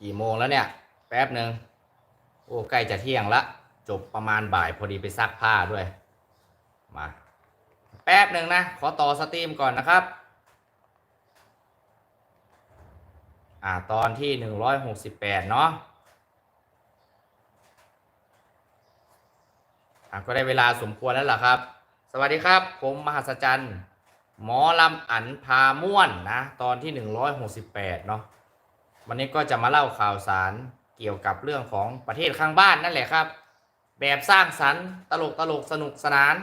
กี่โมงแล้วเนี่ย แป๊บหนึ่งโอ้ใกล้จะเที่ยงละ จบประมาณบ่ายพอดีไปซักผ้าด้วย มา แป๊บหนึ่งนะ ขอต่อสตรีมก่อนนะครับ อ่าตอนที่หนึ่งร้อยหกสิบแปดเนาะอะก็ได้เวลาสมควรแล้วล่ะครับ สวัสดีครับ ผมมหัศจรรย์ หมอลำอันพาม่วนนะ ตอนที่168เนาะ วันนี้ก็จะมาเล่าข่าวสารเกี่ยวกับเรื่องของประเทศข้างบ้านนั่นแหละครับ แบบสร้างสรรค์ตลกตลกสนุกสนาน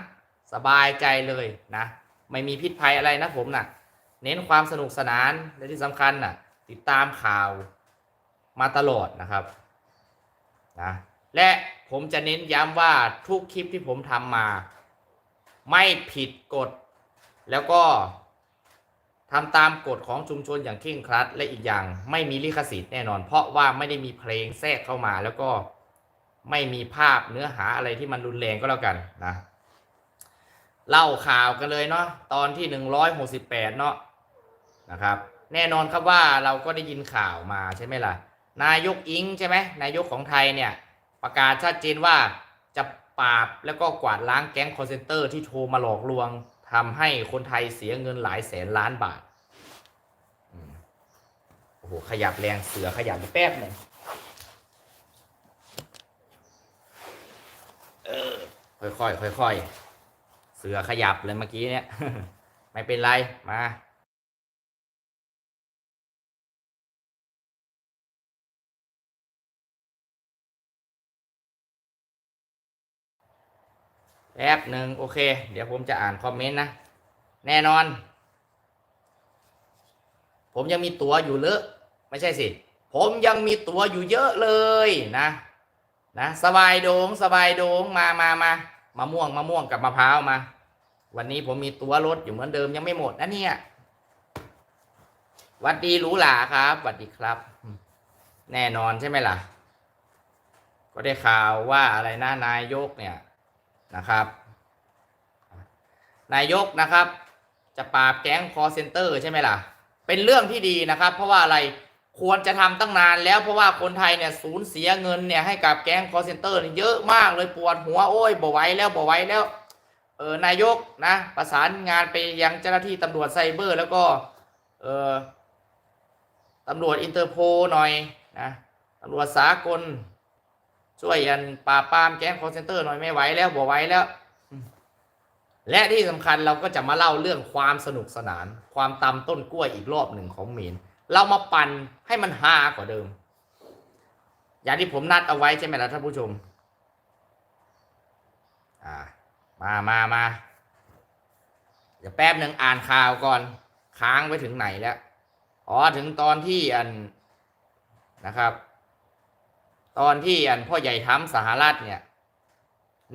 สบายใจเลยนะ ไม่มีพิษภัยอะไรนะผมนะ่ะ เน้นความสนุกสนานและที่สำคัญน่ะ ติดตามข่าวมาตลอดนะครับนะและผมจะเน้นย้ำว่าทุกคลิปที่ผมทำมา ไม่ผิดกฎแล้วก็ ทำตามกฎของชุมชนอย่างเคร่งครัด และอีกอย่างไม่มีลิขสิทธิ์แน่นอน เพราะว่าไม่ได้มีเพลงแทรกเข้ามา แล้วก็ไม่มีภาพเนื้อหาอะไรที่มันรุนแรงก็แล้วกันนะเล่าข่าวกันเลยเนาะตอนที่หนึ่งร้อยหกสิบแปดเนาะนะครับ แน่นอนครับว่าเราก็ได้ยินข่าวมาใช่ไหมล่ะ นายกอิงใช่ไหมนายกของไทยเนี่ย ประกาศชัดเจนว่าจะปราบแล้วก็กวาดล้างแก๊งคอร์เซนเตอร์ที่โทรมาหลอกลวง ทำให้คนไทยเสียเงินหลายแสนล้านบาทโอ้โห ขยับแรงเสือขยับแป๊บหนึ่งเออค่อยๆค่อยๆเสือขยับเลยเมื่อกี้เนี่ย ไม่เป็นไร มา แป๊บหนึ่งโอเค เดี๋ยวผมจะอ่านคอมเมนต์นะ แน่นอน ผมยังมีตั๋วอยู่เลอะไม่ใช่สิ ผมยังมีตั๋วอยู่เยอะเลยนะนะสบายโดงสบายโดงมามามามะม่วงมะม่วงกับมะพร้าวมา วันนี้ผมมีตั๋วรถอยู่เหมือนเดิมยังไม่หมดนะเนี่ยวัดดีหรูหราครับวัดดีครับ แน่นอนใช่ไหมล่ะ ก็ได้ข่าวว่าอะไรนะนายกเนี่ย นะครับ นายกนะครับจะปราบแก๊งคอเซนเตอร์ใช่ไหมล่ะ เป็นเรื่องที่ดีนะครับ เพราะว่าอะไรควรจะทำตั้งนานแล้วเพราะว่าคนไทยเนี่ยสูญเสียเงินเนี่ยให้กับแก๊งคอเซนเตอร์เยอะมากเลยปวดหัวโอ้ยบ่ไหวแล้วบ่ไหวแล้วเออนายกนะประสานงานไปยังเจ้าหน้าที่ตำรวจไซเบอร์ แล้วก็เออตำรวจอินเตอร์โพหน่อยนะตำรวจสากล ช่วยยันปราบปรามแก๊งคอเซนเตอร์หน่อยไม่ไหวแล้วบ่ไหวแล้ว และที่สำคัญเราก็จะมาเล่าเรื่องความสนุกสนาน ความตำต้นกล้วยอีกรอบหนึ่งของเมน เรามาปั่นให้มันฮากว่าเดิม อย่างที่ผมนัดเอาไว้ใช่ไหมล่ะท่านผู้ชม อ่า มามามาเดี๋ยวแป๊บหนึ่งอ่านข่าวก่อน ค้างไปถึงไหนแล้ว อ๋อถึงตอนที่อันนะครับ ตอนที่อันพ่อใหญ่ทำสหรัฐเนี่ย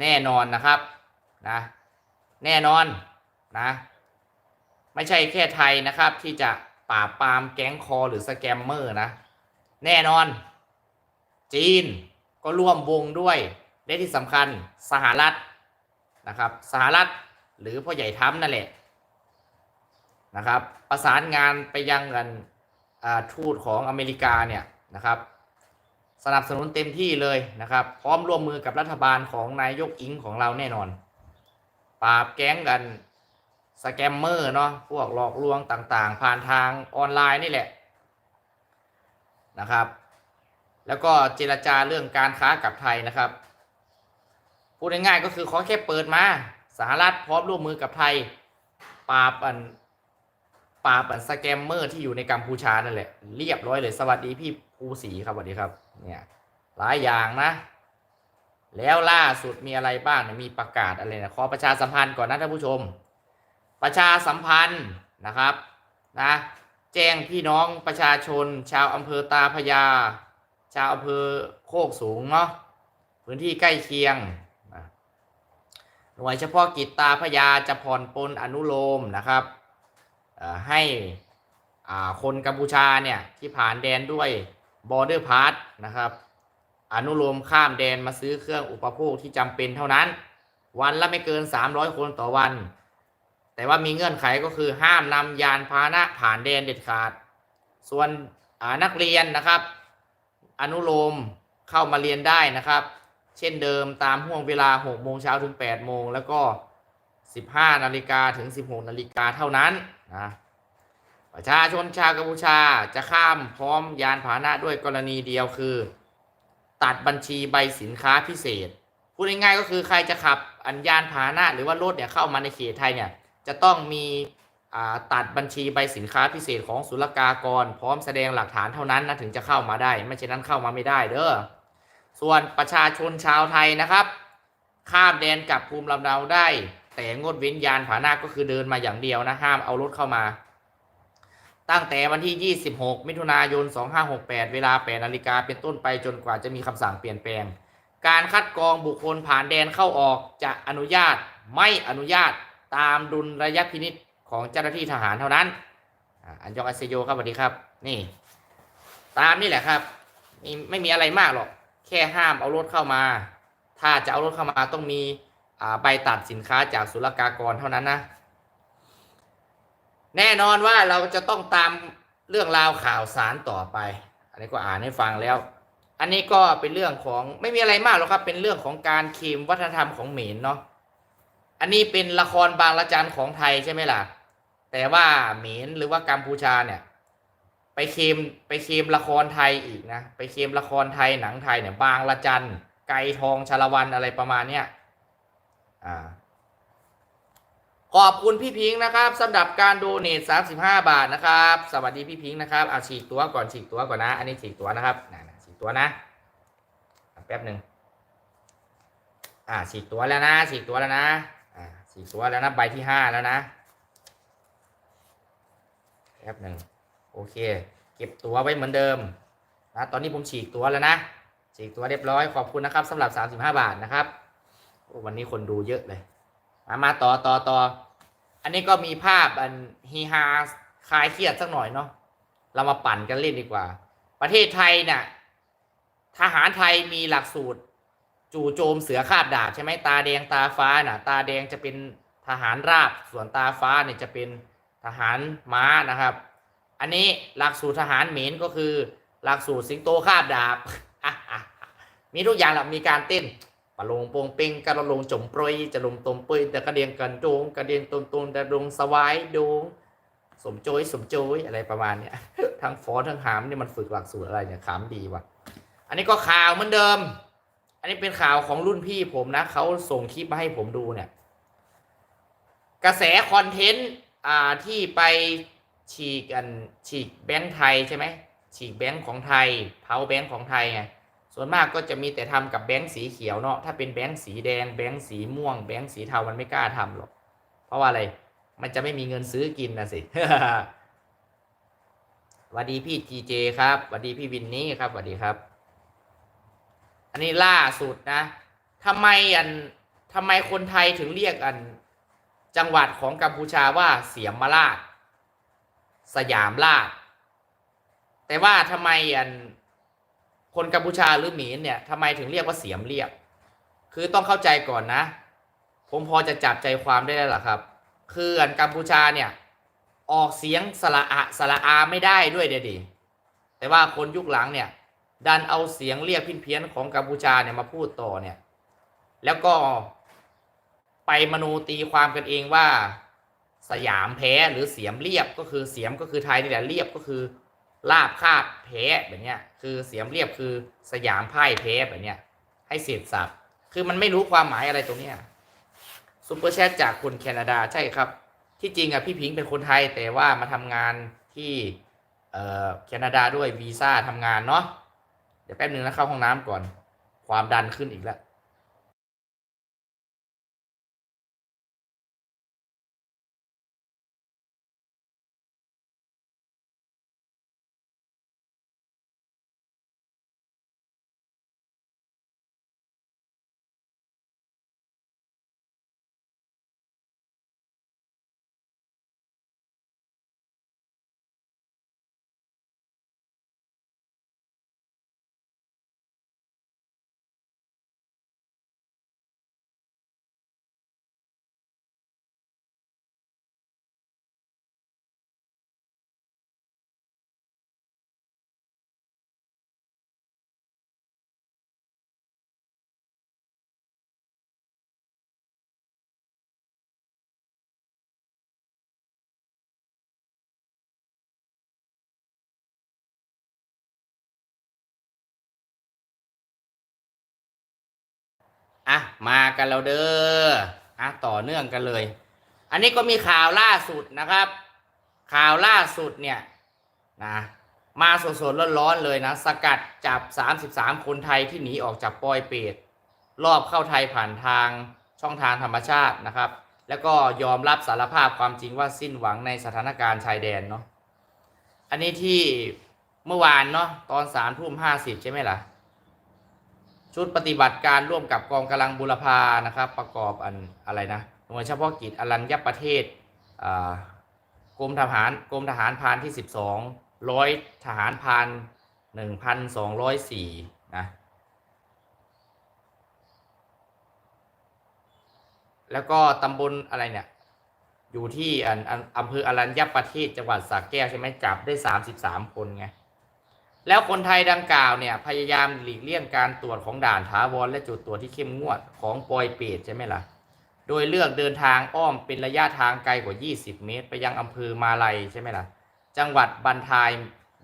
แน่นอนนะครับนะ แน่นอนนะ ไม่ใช่แค่ไทยนะครับที่จะปราบปรามแก๊งคอหรือสแกมเมอร์นะ แน่นอน จีนก็ร่วมวงด้วยและที่สำคัญสหรัฐนะครับสหรัฐหรือพ่อใหญ่ทำนั่นแหละนะครับ ประสานงานไปยังกันทูตของอเมริกาเนี่ยนะครับ สนับสนุนเต็มที่เลยนะครับ พร้อมร่วมมือกับรัฐบาลของนายกอิงของเราแน่นอน ปราบแก๊งกันสแกมเมอร์เนาะพวกหลอกลวงต่างๆ ผ่านทางออนไลน์นี่แหละนะครับ แล้วก็เจรจาเรื่องการค้ากับไทยนะครับพูดง่ายๆก็คือขอแค่เปิดมาสหรัฐพร้อมร่วมมือกับไทยปราบอันปราบอันสแกมเมอร์ที่อยู่ในกัมพูชานั่นแหละเรียบร้อยเลยสวัสดีพี่ภูศรีครับสวัสดีครับ เนี่ยหลายอย่างนะ แล้วล่าสุดมีอะไรบ้างมีประกาศอะไรนะขอประชาสัมพันธ์ก่อนนะท่านผู้ชม ประชาสัมพันธ์นะครับนะแจ้งพี่น้องประชาชน ชาวอำเภอตาพยา ชาวอำเภอโคกสูงเนาะพื้นที่ใกล้เคียงหน่วยเฉพาะกิจตาพยาจะผ่อนปลนอนุโลมนะครับให้คนกัมพูชาเนี่ยที่ผ่านแดนด้วย border pass นะครับ อนุโลมข้ามแดนมาซื้อเครื่องอุปโภคที่จำเป็นเท่านั้น วันละไม่เกิน 300 คนต่อวัน แต่ว่ามีเงื่อนไขก็คือห้ามนำยานพาหนะผ่านแดนเด็ดขาด ส่วนนักเรียนนะครับ อนุโลมเข้ามาเรียนได้นะครับ เช่นเดิมตามห่วงเวลา 6 โมงเช้าถึง 8 โมง แล้วก็ 15 นาฬิกาถึง 16 นาฬิกาเท่านั้นนะ ประชาชนชาวกัมพูชาจะข้ามพร้อมยานพาหนะด้วยกรณีเดียวคือ ตัดบัญชีใบสินค้าพิเศษ พูดง่ายๆก็คือใครจะขับอันยานพาหนะหรือว่ารถเนี่ยเข้ามาในเขตไทยเนี่ยจะต้องมีตัดบัญชีใบสินค้าพิเศษของศุลกากร พร้อมแสดงหลักฐานเท่านั้นนะถึงจะเข้ามาได้ ไม่เช่นนั้นเข้ามาไม่ได้เด้อส่วนประชาชนชาวไทยนะครับ ข้ามแดนกลับภูมิลำเนาได้ แต่งดเว้นยานพาหนะก็คือเดินมาอย่างเดียวนะห้ามเอารถเข้ามา ตั้งแต่วันที่ 26 มิถุนายน 2568 เวลา 8 นาฬิกาเป็นต้นไปจนกว่าจะมีคำสั่งเปลี่ยนแปลง การคัดกรองบุคคลผ่านแดนเข้าออกจะอนุญาตไม่อนุญาตตามดุลระยะพินิษของเจ้าหน้าที่ทหารเท่านั้น อันยองอาเซโยครับสวัสดีครับ นี่ ตามนี่แหละครับนี่ไม่มีอะไรมากหรอก แค่ห้ามเอารถเข้ามา ถ้าจะเอารถเข้ามาต้องมีใบตัดสินค้าจากศุลกากรเท่านั้นนะ แน่นอนว่าเราจะต้องตามเรื่องราวข่าวสารต่อไป อันนี้ก็อ่านให้ฟังแล้ว อันนี้ก็เป็นเรื่องของไม่มีอะไรมากหรอกครับ เป็นเรื่องของการเคมวัฒนธรรมของเหมนเนาะ อันนี้เป็นละครบางละจันของไทยใช่ไหมล่ะ แต่ว่าเหมนหรือว่ากัมพูชาเนี่ย ไปเคมไปเคมละครไทยอีกนะ ไปเคมละครไทยหนังไทยเนี่ยบางละจันไก่ทองชาละวันอะไรประมาณเนี้ย อ่า ขอบคุณพี่พิงค์นะครับสำหรับการโดเนท35 บาทนะครับ สวัสดีพี่พิงค์นะครับเอาฉีกตัวก่อนฉีกตัวก่อนนะ อันนี้ฉีกตัวนะครับนะนะฉีกตัวนะแป๊บหนึ่งอ่าฉีกตัวแล้วนะฉีกตัวแล้วนะอ่าฉีกตัวแล้วนะใบที่ห้าแล้วนะแป๊บหนึ่งโอเค เก็บตัวไว้เหมือนเดิมนะตอนนี้ผมฉีกตัวแล้วนะฉีกตัวเรียบร้อยขอบคุณนะครับสำหรับ 35 บาทนะครับวันนี้คนดูเยอะเลย มามาต่อต่อต่ออันนี้ก็มีภาพอันฮีฮาคลายเครียดสักหน่อยเนาะเรามาปั่นกันเล่นดีกว่า ประเทศไทยเนี่ย ทหารไทยมีหลักสูตร จู่โจมเสือคาบดาบใช่ไหมตาแดงตาฟ้าน่ะ ตาแดงจะเป็นทหารราบส่วนตาฟ้าเนี่ยจะเป็นทหารม้านะครับ อันนี้หลักสูตรทหารเหมนก็คือ หลักสูตรสิงโตคาบดาบมีทุกอย่างแหละมีการเต้น ปะลงโปงเปงกระลงจมปรยจะลงตมปรยแต่กระเดียงกันโจงกระเดียงตนตนแต่ลงสวายโดงสมโจยสมโจยอะไรประมาณเนี้ยทั้งฟอทั้งหามนี่มันฝึกหลักสูตรอะไรเนี่ยขำดีว่ะ อันนี้ก็ข่าวเหมือนเดิม อันนี้เป็นข่าวของรุ่นพี่ผมนะเขาส่งคลิปมาให้ผมดูเนี่ย กระแสคอนเทนต์อ่าที่ไปฉีกกันฉีกแบงค์ไทยใช่ไหมฉีกแบงค์ของไทยเผาแบงค์ของไทยไง ส่วนมากก็จะมีแต่ทำกับแบงค์สีเขียวเนาะถ้าเป็นแบงค์สีแดงแบงค์สีม่วง แบงค์สีเทามันไม่กล้าทำหรอกเพราะว่าอะไรมันจะไม่มีเงินซื้อกินนะสิสวัสดีพี่จีเจครับสวัสดีพี่วินนี่ครับสวัสดีครับ อันนี้ล่าสุดนะทำไมอันทำไมคนไทยถึงเรียกอัน จังหวัดของกัมพูชาว่าเสียมมาราชสยามราชแต่ว่าทำไมอัน คนกัมพูชาหรือหมีนเนี่ยทำไมถึงเรียกว่าเสียมเรียบ คือต้องเข้าใจก่อนนะ ผมพอจะจับใจความได้แล้วล่ะครับ คืออันกัมพูชาเนี่ยออกเสียงสระอะสระอาไม่ได้ด้วยเดียดิแต่ว่าคนยุคหลังเนี่ยดันเอาเสียงเรียกพินเพี้ยนของกัมพูชาเนี่ยมาพูดต่อเนี่ย แล้วก็ไปมโนตีความกันเองว่า สยามแพ้หรือเสียมเรียบก็คือเสียมก็คือไทยนี่แหละเรียบก็คือ ลาบคาบแพ้แบบเนี้ย คือเสียมเรียบคือสยามพ่ายแพ้แบบเนี้ย ให้เสร็จสับคือมันไม่รู้ความหมายอะไรตรงเนี้ยซุปเปอร์แชทจากคนแคนาดาใช่ครับ ที่จริงอะพี่พิงเป็นคนไทยแต่ว่ามาทำงานที่เอ่อแคนาดาด้วยวีซ่าทำงานเนาะเดี๋ยวแป๊บนึงนะเข้าห้องน้ำก่อน ความดันขึ้นอีกแล้ว อะมากันแล้วเด้ออะต่อเนื่องกันเลย อันนี้ก็มีข่าวล่าสุดนะครับ ข่าวล่าสุดเนี่ยนะมาสดๆร้อนๆเลยนะ สกัดจับ 33 คนไทยที่หนีออกจากปอยเปตรอบเข้าไทยผ่านทางช่องทางธรรมชาตินะครับ แล้วก็ยอมรับสารภาพความจริงว่าสิ้นหวังในสถานการณ์ชายแดนเนาะอันนี้ที่เมื่อวานเนาะตอนสามทุ่มห้าสิบใช่ไหมล่ะ ชุดปฏิบัติการร่วมกับกองกำลังบุรพานะครับ ประกอบอันอะไรนะหน่วยเฉพาะกิจอรัญญประเทศกรมทหารกรมทหารพานที่ 12ร้อยทหารพาน1,204นะแล้วก็ตำบลอะไรเนี่ย อยู่ที่อันอันอำเภออรัญญประเทศจังหวัดสระแก้วใช่ไหมจับได้ 33 คนไง แล้วคนไทยดังกล่าวเนี่ยพยายามหลีกเลี่ยงการตรวจของด่านถาวรและจุดตรวจที่เข้มงวดของปอยเปตใช่ไหมล่ะ โดยเลือกเดินทางอ้อมเป็นระยะทางไกลกว่า 20 เมตร ไปยังอำเภอมาลัยใช่ไหมล่ะ จังหวัดบันทาย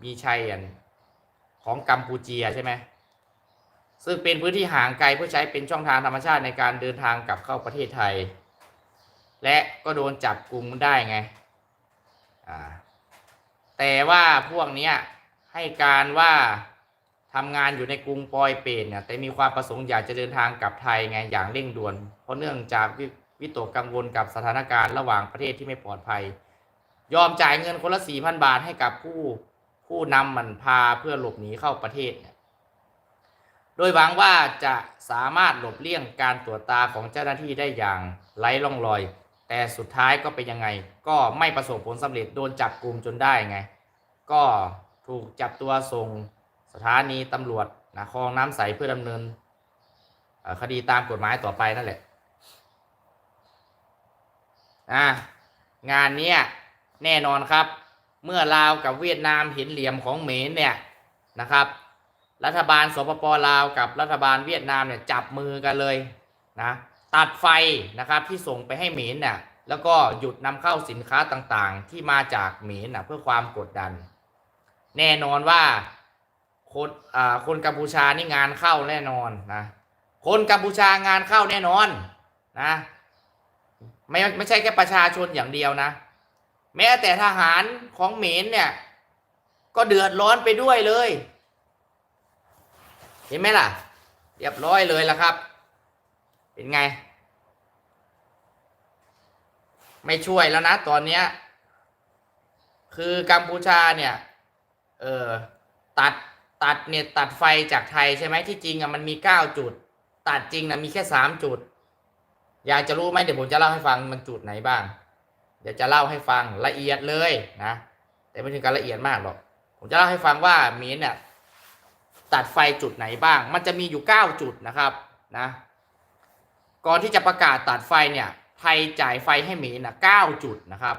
มีชัยของกัมพูเจียใช่ไหมซึ่งเป็นพื้นที่ห่างไกลเพื่อใช้เป็นช่องทางธรรมชาติในการเดินทางกลับเข้าประเทศไทย และก็โดนจับกลุ่มได้ไงแต่ว่าพวกเนี้ย ให้การว่าทำงานอยู่ในกรุงปอยเปตเนี่ยแต่มีความประสงค์อยากจะเดินทางกลับไทยไงอย่างเร่งด่วน เพราะเนื่องจากววิตกกังวลกับสถานการณ์ระหว่างประเทศที่ไม่ปลอดภัย ยอมจ่ายเงินคนละสี่พันบาทให้กับผู้ผู้นำมันพาเพื่อหลบหนีเข้าประเทศเนี่ยโดยหวังว่าจะสามารถหลบเลี่ยงการตรวจตาของเจ้าหน้าที่ได้อย่างไร้ร่องรอย แต่สุดท้ายก็เป็นยังไง ก็ไม่ประสบผลสำเร็จโดนจับกลุ่มจนได้ไง ก็ ถูกจับตัวส่งสถานีตำรวจนะคลองน้ำใสเพื่อดำเนินคดีตามกฎหมายต่อไปนั่นแหละอะงานนี้แน่นอนครับ เมื่อลาวกับเวียดนามเห็นเหลี่ยมของเหมนเนี่ยนะครับ รัฐบาลสปปลาวกับรัฐบาลเวียดนามเนี่ยจับมือกันเลยนะตัดไฟนะครับที่ส่งไปให้เหมนเนี่ยแล้วก็หยุดนำเข้าสินค้าต่างๆ ที่มาจากเหมนนะเพื่อความกดดัน แน่นอนว่าคนอ่าคนกัมพูชานี่งานเข้าแน่นอนนะ คนกัมพูชางานเข้าแน่นอนนะไม่ไม่ใช่แค่ประชาชนอย่างเดียวนะ แม้แต่ทหารของเหมนเนี่ย ก็เดือดร้อนไปด้วยเลย เห็นไหมล่ะ เรียบร้อยเลยละครับ เป็นไง ไม่ช่วยแล้วนะ ตอนเนี้ย คือกัมพูชาเนี่ย เออตัดตัดเนี่ยตัดไฟจากไทยใช่ไหมที่จริงอะมันมีเก้าจุด ตัดจริงนะมีแค่สามจุด อยากจะรู้ไหมเดี๋ยวผมจะเล่าให้ฟังมันจุดไหนบ้าง เดี๋ยวจะเล่าให้ฟังละเอียดเลยนะแต่ไม่ถึงการละเอียดมากหรอก ผมจะเล่าให้ฟังว่ามีนเนี่ยตัดไฟจุดไหนบ้าง มันจะมีอยู่9จุดนะครับนะก่อนที่จะประกาศตัดไฟเนี่ยไทยจ่ายไฟให้หมีนะ9จุดนะครับ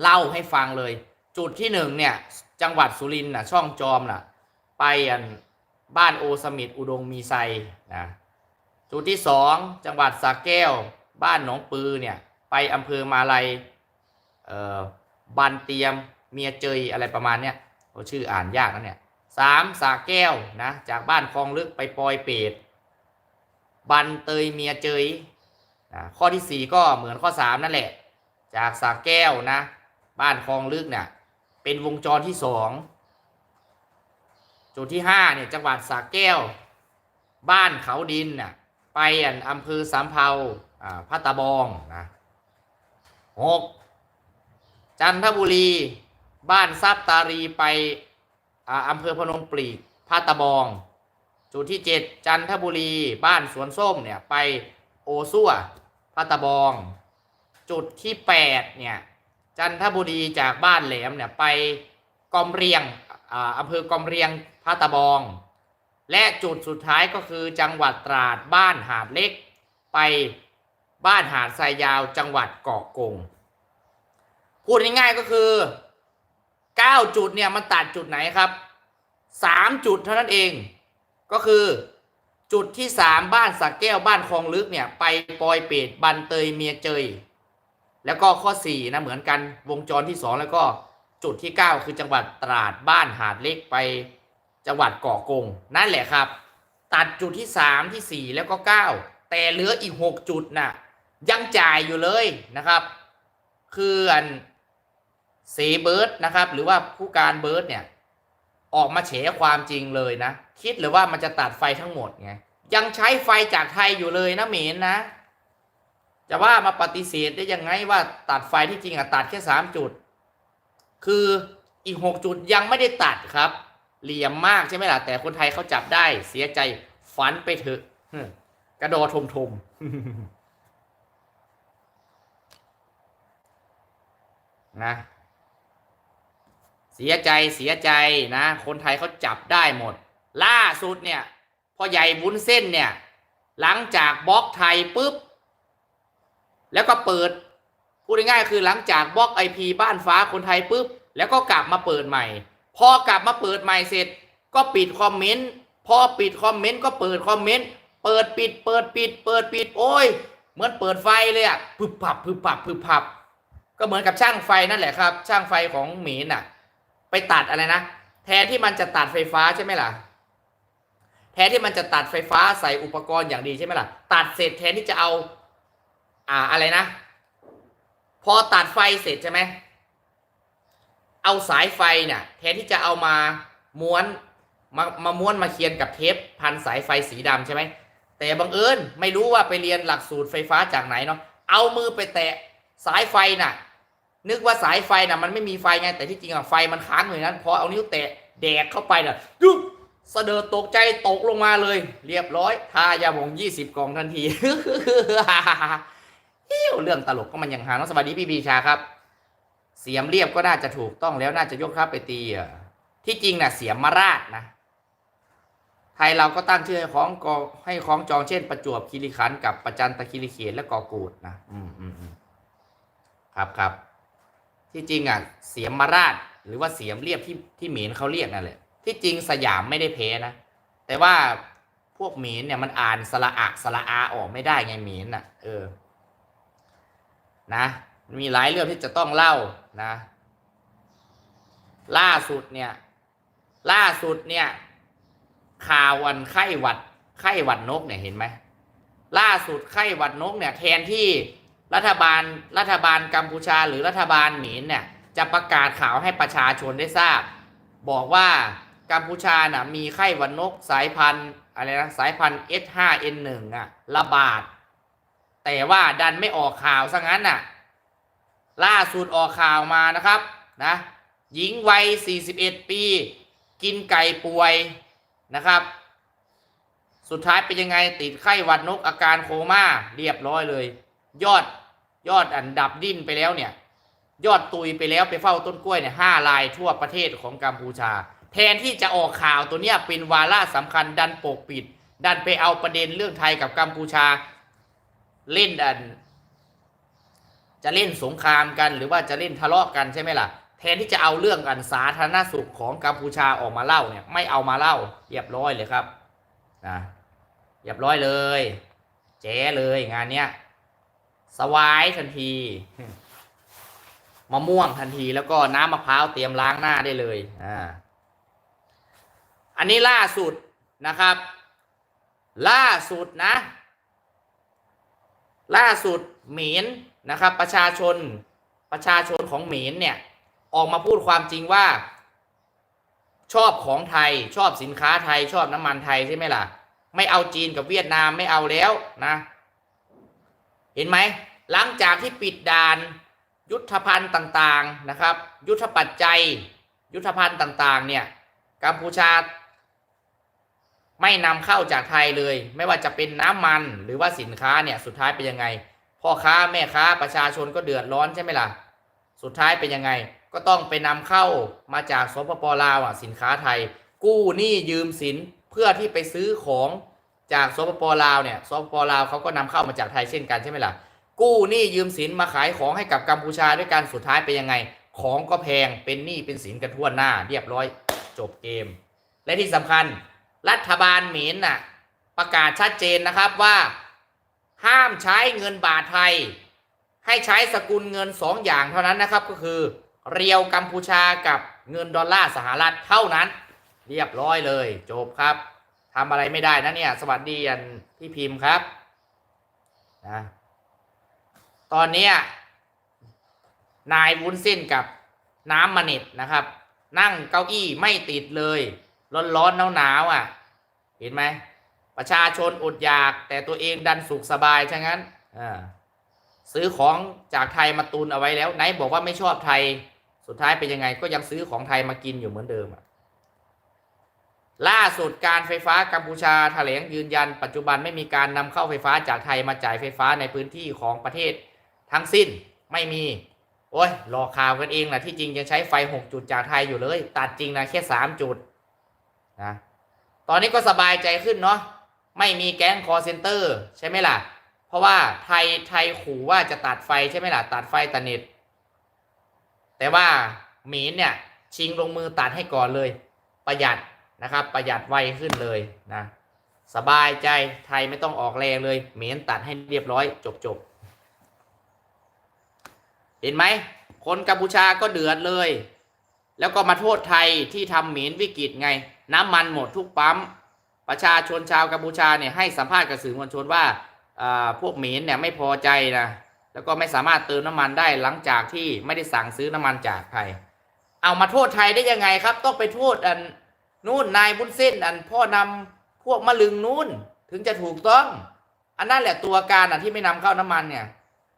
เล่าให้ฟังเลย จุดที่หนึ่งเนี่ย จังหวัดสุรินทร์นะช่องจอมนะไปอันบ้านโอสมิดอุดงมีไซนะจุดที่สองจังหวัดสระแก้ว บ้านหนองปือเนี่ย ไปอำเภอมาลัยเอ่อบันเตียมเมียเจยอะไรประมาณเนี้ยชื่ออ่านยากนะเนี่ยสามสาแก้วนะจากบ้านคลองลึกไปปอยเปตบันเตยเมียเจยนะข้อที่สี่ก็เหมือนข้อสามนั่นแหละ จากสาแก้วนะ บ้านคลองลึกเนี่ย เป็นวงจรที่สองจุดที่ห้าเนี่ยจังหวัดสาแก้ว บ้านเขาดินน่ะไปอันอำเภอสามเภาอ่าพัตตาบองนะหกจันทบุรี บ้านซับตารีไปอ่าอำเภอพนมปลีกพาตะบอง จุดที่7จันทบุรี บ้านสวนส้มเนี่ยไปโอซัวพาตะบอง จุดที่8เนี่ย จันทบุรีจากบ้านแหลมเนี่ยไปกอมเรียงอ่าอำเภอกอมเรียงพาตะบอง และจุดสุดท้ายก็คือจังหวัดตราดบ้านหาดเล็ก ไปบ้านหาดทรายยาวจังหวัดเกาะกง พูดง่ายๆก็คือ 9 จุดเนี่ยมันตัดจุดไหนครับ 3 จุดเท่านั้นเอง ก็คือจุดที่ 3 บ้านสักแก้วบ้านคลองลึกเนี่ยไปปอยเปตบันเตยเมียเจย แล้วก็ข้อ4นะเหมือนกันวงจรที่ 2 แล้วก็จุดที่ 9 คือจังหวัดตราดบ้านหาดเล็กไปจังหวัดเกาะกง นั่นแหละครับ ตัดจุดที่ 3 ที่ 4 แล้วก็ 9 แต่เหลืออีกหกจุดน่ะยังจ่ายอยู่เลยนะครับ คืออันเสเบิร์ดนะครับ หรือว่าผู้การเบิร์ดเนี่ย ออกมาเฉความจริงเลยนะ คิดหรือว่ามันจะตัดไฟทั้งหมดไงยังใช้ไฟจากไทยอยู่เลยนะเหม็นนะ จะว่ามาปฏิเสธได้ยังไงว่าตัดไฟที่จริงอะตัดแค่สามจุด คืออีกหกจุดยังไม่ได้ตัดครับ เหลี่ยมมากใช่ไหมล่ะ แต่คนไทยเขาจับได้เสียใจฝันไปเถอะกระโดดทมทมนะเสียใจเสียใจนะ คนไทยเขาจับได้หมด ล่าสุดเนี่ยพ่อใหญ่บุญเส้นเนี่ย หลังจากบล็อกไทยปุ๊บ แล้วก็เปิดพูดง่ายๆคือหลังจากบล็อกไอพีบ้านฟ้าคนไทยปุ๊บ แล้วก็กลับมาเปิดใหม่ พอกลับมาเปิดใหม่เสร็จ ก็ปิดคอมเมนต์พอปิดคอมเมนต์ก็เปิดคอมเมนต์เปิดปิด เปิดปิด เปิดปิดโอ้ย เหมือนเปิดไฟเลยอะพึบพับพึบพับพึบพับ ก็เหมือนกับช่างไฟนั่นแหละครับ ช่างไฟของหมีน่ะ ไปตัดอะไรนะแทนที่มันจะตัดไฟฟ้าใช่ไหมล่ะแทนที่มันจะตัดไฟฟ้าใส่อุปกรณ์อย่างดีใช่ไหมล่ะ ตัดเสร็จแทนที่จะเอา อ่าอะไรนะ พอตัดไฟเสร็จใช่ไหมเอาสายไฟเนี่ยแทนที่จะเอามาม้วนมามาม้วนมาเคียนกับเทปพันสายไฟสีดำใช่ไหมแต่บังเอิญไม่รู้ว่าไปเรียนหลักสูตรไฟฟ้าจากไหนเนาะเอามือไปแตะสายไฟน่ะ นึกว่าสายไฟน่ะ มันไม่มีไฟไงแต่ที่จริงอะไฟมันค้างอยู่นั้นพอเอานิ้วแตะแดกเข้าไปน่ะยุบสะเดอตกใจตกลงมาเลย เรียบร้อยทายาหมองยี่สิบกล่องทันที เฮ้ยเรื่องตลกก็มันยังหาน้องสวัสดีพี่บีชาครับ เสียมเรียบก็น่าจะถูกต้องแล้วน่าจะยกทัพไปตีอะที่จริงน่ะเสียมมาราดนะ ไทยเราก็ตั้งชื่อให้ของกอให้ของจองเช่น ประจวบคีรีขันธ์กับประจันตคีรีเขตและกอกูดนะอืมอืมอืมครับครับที่จริงอะเสียมมาราดหรือว่าเสียมเรียบที่ที่เหมีนเขาเรียกนั่นแหละที่จริงสยามไม่ได้แพ้นะ แต่ว่าพวกเหมีนเนี่ยมันอ่านสระอะสระอาออกไม่ได้ไงเหมีนน่ะ เออ นะมีหลายเรื่องที่จะต้องเล่านะ ล่าสุดเนี่ย ล่าสุดเนี่ย ข่าววันไข้หวัด ไข้หวัดนกเนี่ยเห็นไหมล่าสุดไข้หวัดนกเนี่ย แทนที่รัฐบาลรัฐบาลกัมพูชาหรือรัฐบาลหมีนเนี่ย จะประกาศข่าวให้ประชาชนได้ทราบ บอกว่ากัมพูชาน่ะมีไข้หวัดนกสายพันธุ์อะไรนะสายพันธุ์ S5N1 อะระบาด แต่ว่าดันไม่ออกข่าวซะงั้นน่ะ ล่าสุดออกข่าวมานะครับนะหญิงวัย 41 ปี กินไก่ป่วยนะครับ สุดท้ายเป็นยังไงติดไข้หวัดนกอาการโคม่าเรียบร้อยเลย ยอดยอดอันดับดิ้นไปแล้วเนี่ย ยอดตุยไปแล้วไปเฝ้าต้นกล้วยเนี่ยห้าลายทั่วประเทศของกัมพูชา แทนที่จะออกข่าวตัวเนี้ยเป็นวาระสำคัญดันปกปิด ดันไปเอาประเด็นเรื่องไทยกับกัมพูชา เล่นอัน จะเล่นสงครามกัน หรือว่าจะเล่นทะเลาะกันใช่ไหมล่ะ แทนที่จะเอาเรื่องกันสาธารณสุขของกัมพูชาออกมาเล่าเนี่ย ไม่เอามาเล่าเรียบร้อยเลยครับนะเรียบร้อยเลย แจ้เลยงานเนี้ยสวายทันทีมะม่วงทันทีแล้วก็น้ำมะพร้าวเตรียมล้างหน้าได้เลยอ่าอันนี้ล่าสุดนะครับ ล่าสุดนะ ล่าสุดหมีนนะครับประชาชนประชาชนของหมีนเนี่ยออกมาพูดความจริงว่า ชอบของไทยชอบสินค้าไทยชอบน้ำมันไทยใช่ไหมล่ะ ไม่เอาจีนกับเวียดนามไม่เอาแล้วนะ เห็นไหมหลังจากที่ปิดด่าน ยุทธภัณฑ์ต่างๆนะครับ ยุทธปัจจัย ยุทธภัณฑ์ต่างๆเนี่ยกัมพูชา ไม่นำเข้าจากไทยเลย ไม่ว่าจะเป็นน้ำมันหรือว่าสินค้าเนี่ยสุดท้ายเป็นยังไงพ่อค้าแม่ค้าประชาชนก็เดือดร้อนใช่ไหมล่ะ สุดท้ายเป็นยังไงก็ต้องไปนำเข้ามาจากสปปลาวอะสินค้าไทย กู้หนี้ยืมสินเพื่อที่ไปซื้อของจากสปปลาวเนี่ยสปปลาวเขาก็นำเข้ามาจากไทยเช่นกันใช่ไหมล่ะ กู้หนี้ยืมสินมาขายของให้กับกัมพูชาด้วยกันสุดท้ายเป็นยังไง ของก็แพงเป็นหนี้เป็นสินกันทั่วหน้า เรียบร้อย จบเกม และที่สำคัญ รัฐบาลหมีนน่ะประกาศชัดเจนนะครับว่า ห้ามใช้เงินบาทไทย ให้ใช้สกุลเงินสองอย่างเท่านั้นนะครับก็คือ เรียวกัมพูชากับเงินดอลลาร์สหรัฐเท่านั้น เรียบร้อยเลย จบครับทำอะไรไม่ได้นะเนี่ย สวัสดีอันพี่พิมพ์ครับนะตอนนี้นายวุ้นเส้นกับน้ำมันเน็ตนะครับ นั่งเก้าอี้ไม่ติดเลย ร้อนๆหนาวๆอะ เห็นไหมประชาชนอดอยาก แต่ตัวเองดันสุขสบายฉะนั้นซื้อของจากไทยมาตุนเอาไว้แล้วไหนบอกว่าไม่ชอบไทยสุดท้ายเป็นยังไง ก็ยังซื้อของไทยมากินอยู่เหมือนเดิมอะล่าสุดการไฟฟ้ากัมพูชาแถลงยืนยัน ปัจจุบันไม่มีการนำเข้าไฟฟ้าจากไทยมาจ่ายไฟฟ้าในพื้นที่ของประเทศ ทั้งสิ้นไม่มี โอ้ยหลอข่าวกันเองนะที่จริงยังใช้ไฟ 6 จุดจากไทยอยู่เลย ตัดจริงนะแค่ 3 จุด นะตอนนี้ก็สบายใจขึ้นเนาะไม่มีแก๊งคอเซนเตอร์ใช่ไหมล่ะ เพราะว่าไทยไทยขู่ว่าจะตัดไฟใช่ไหมล่ะ ตัดไฟตัดเน็ตแต่ว่าหมีนเนี่ยชิงลงมือตัดให้ก่อนเลย ประหยัดนะครับ ประหยัดไวขึ้นเลยนะสบายใจไทยไม่ต้องออกแรงเลยหมียนตัดให้เรียบร้อย จบจบเห็นไหม คนกัมพูชาก็เดือดเลย แล้วก็มาโทษไทยที่ทำหมีนวิกฤตไง น้ำมันหมดทุกปั๊ม ประชาชนชาวกัมพูชาเนี่ยให้สัมภาษณ์กับสื่อมวลชนว่าพวกเหมีนเนี่ยไม่พอใจนะแล้วก็ไม่สามารถเติมน้ำมันได้หลังจากที่ไม่ได้สั่งซื้อน้ำมันจากใครเอามาโทษไทยได้ยังไงครับ ต้องไปโทษอันนู่นนายบุญเส้นอันพ่อนำพวกมะลึงนู่นถึงจะถูกต้อง อันนั้นแหละตัวการอะที่ไม่นำเข้าน้ำมันเนี่ย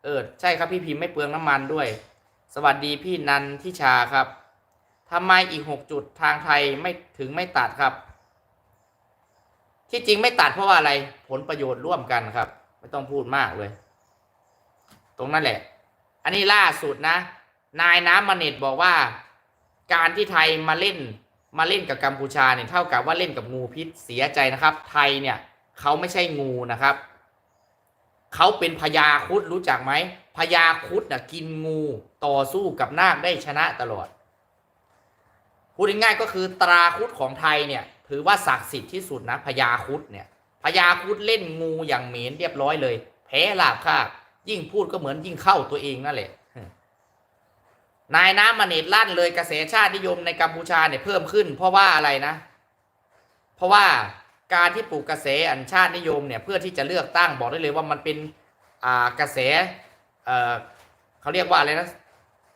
เออใช่ครับพี่พิมพ์ไม่เปลืองน้ำมันด้วย สวัสดีพี่นันทิชาครับ ทำไมอีกหกจุดทางไทยไม่ถึงไม่ตัดครับ ที่จริงไม่ตัดเพราะว่าอะไรผลประโยชน์ร่วมกันครับ ไม่ต้องพูดมากเลย ตรงนั้นแหละ อันนี้ล่าสุดนะ นายน้ำมเน็ตบอกว่า การที่ไทยมาเล่นมาเล่นกับกัมพูชาเนี่ยเท่ากับว่าเล่นกับงูพิษเสียใจนะครับ ไทยเนี่ยเขาไม่ใช่งูนะครับ เขาเป็นพญาคุดรู้จักไหมพญาคุดนะกินงูต่อสู้กับนาคได้ชนะตลอด พูดง่ายๆก็คือตราคุดของไทยเนี่ยถือว่าศักดิ์สิทธิ์ที่สุดนะพญาคุดเนี่ยพญาคุดเล่นงูอย่างเหม็นเรียบร้อยเลย แพ้ลาบคาบยิ่งพูดก็เหมือนยิ่งเข้าตัวเองนั่นแหละนายน้ำมันเนตลั่นเลยกระแสชาตินิยมในกัมพูชาเนี่ยเพิ่มขึ้น เพราะว่าอะไรนะ เพราะว่าการที่ปลูกกระแสอันชาตินิยมเนี่ยเพื่อที่จะเลือกตั้งบอกได้เลยว่ามันเป็นอ่ากระแสเอ่อเขาเรียกว่าอะไรนะ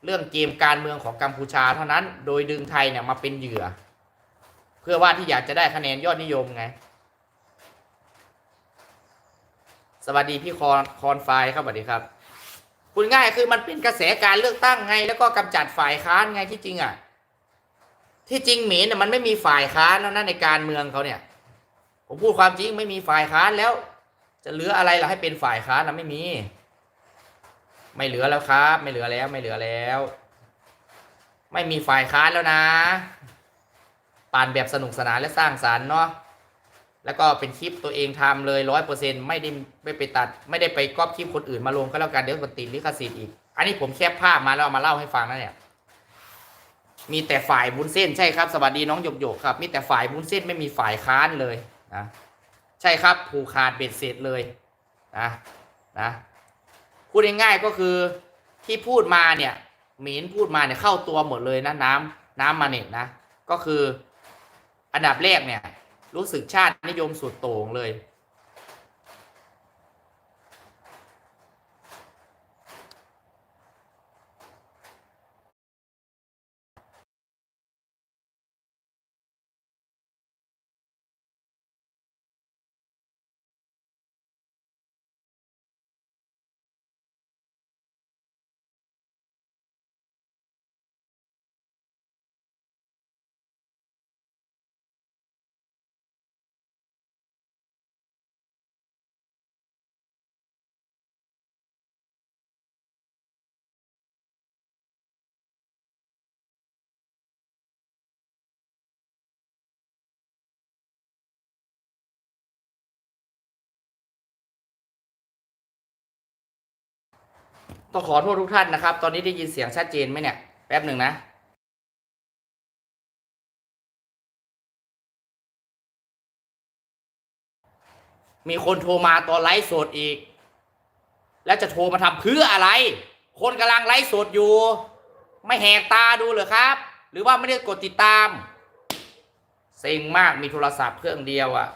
เรื่องเกมการเมืองของกัมพูชาเท่านั้น โดยดึงไทยเนี่ยมาเป็นเหยื่อ เพื่อว่าที่อยากจะได้คะแนนยอดนิยมไง สวัสดีพี่คอนคอนไฟครับสวัสดีครับพูดง่ายคือมันเป็นกระแสการเลือกตั้งไง แล้วก็กำจัดฝ่ายค้านไงที่จริงอะ ที่จริงหมีเนี่ยมันไม่มีฝ่ายค้านแล้วนะในการเมืองเขาเนี่ย ผมพูดความจริงไม่มีฝ่ายค้านแล้ว จะเหลืออะไรล่ะให้เป็นฝ่ายค้านนะไม่มี ไม่เหลือแล้วครับ ไม่เหลือแล้ว ไม่เหลือแล้ว ไม่มีฝ่ายค้านแล้วนะปั่นแบบสนุกสนานและสร้างสารรค์เนาะแล้วก็เป็นคลิปตัวเองทำเลยร้อยเปอร์เซ็นไม่ได้ไม่ไปตัด ไม่ได้ไปก๊อปคลิปคนอื่นมาลงก็แล้วกันเดี๋ยวมันติดลิขสิทธิ์อีก อันนี้ผมแคปภาพมาแล้วามาเล่าให้ฟังนะเนี่ยมีแต่ฝ่ายบุญเส้นใช่ครับ สวัสดีน้องหยกหยกครับ มีแต่ฝ่ายบุญเส้นไม่มีฝ่ายค้านเลยนะใช่ครับผูกขาดเบ็ดเสร็จเลยนะนะ พูดง่ายๆก็คือที่พูดมาเนี่ยหมีนพูดมาเนี่ยเข้าตัวหมดเลยนะน้ำน้ำมาเน็ตนะ ก็คืออันดับแรกเนี่ย รู้สึกชาตินิยมสุดโต่งเลย ต้องขอโทษทุกท่านนะครับ ตอนนี้ได้ยินเสียงชัดเจนไหมเนี่ย แป๊บหนึ่งนะมีคนโทรมาตอนไลฟ์สดอีก แล้วจะโทรมาทำเพื่ออะไร คนกำลังไลฟ์สดอยู่ ไม่แหกตาดูเหรอครับ หรือว่าไม่ได้กดติดตาม เซ็งมากมีโทรศัพท์เครื่องเดียวอะ่ะ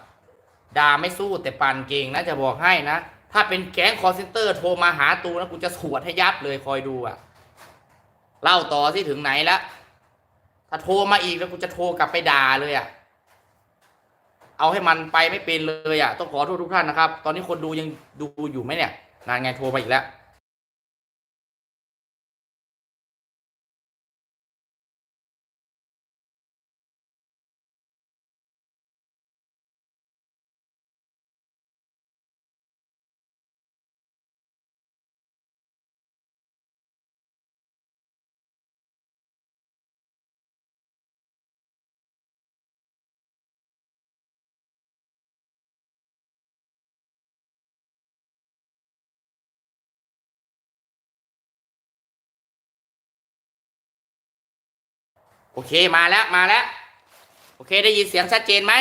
ด่าไม่สู้แต่ปั่นเก่งนะจะบอกให้นะ ถ้าเป็นแก๊งคอร์เซนเตอร์โทรมาหาตูนะกูจะสวดให้ยับเลยคอยดูอะเล่าต่อที่ถึงไหนละถ้าโทรมาอีกแล้วกูจะโทรกลับไปด่าเลยอะเอาให้มันไปไม่เป็นเลยอะต้องขอโทษทุกท่านนะครับ ตอนนี้คนดูยังดูอยู่ไหมเนี่ยนานไงโทรมาอีกแล้ว โอเคมาแล้วมาแล้ว โอเคได้ยินเสียงชัดเจนไหม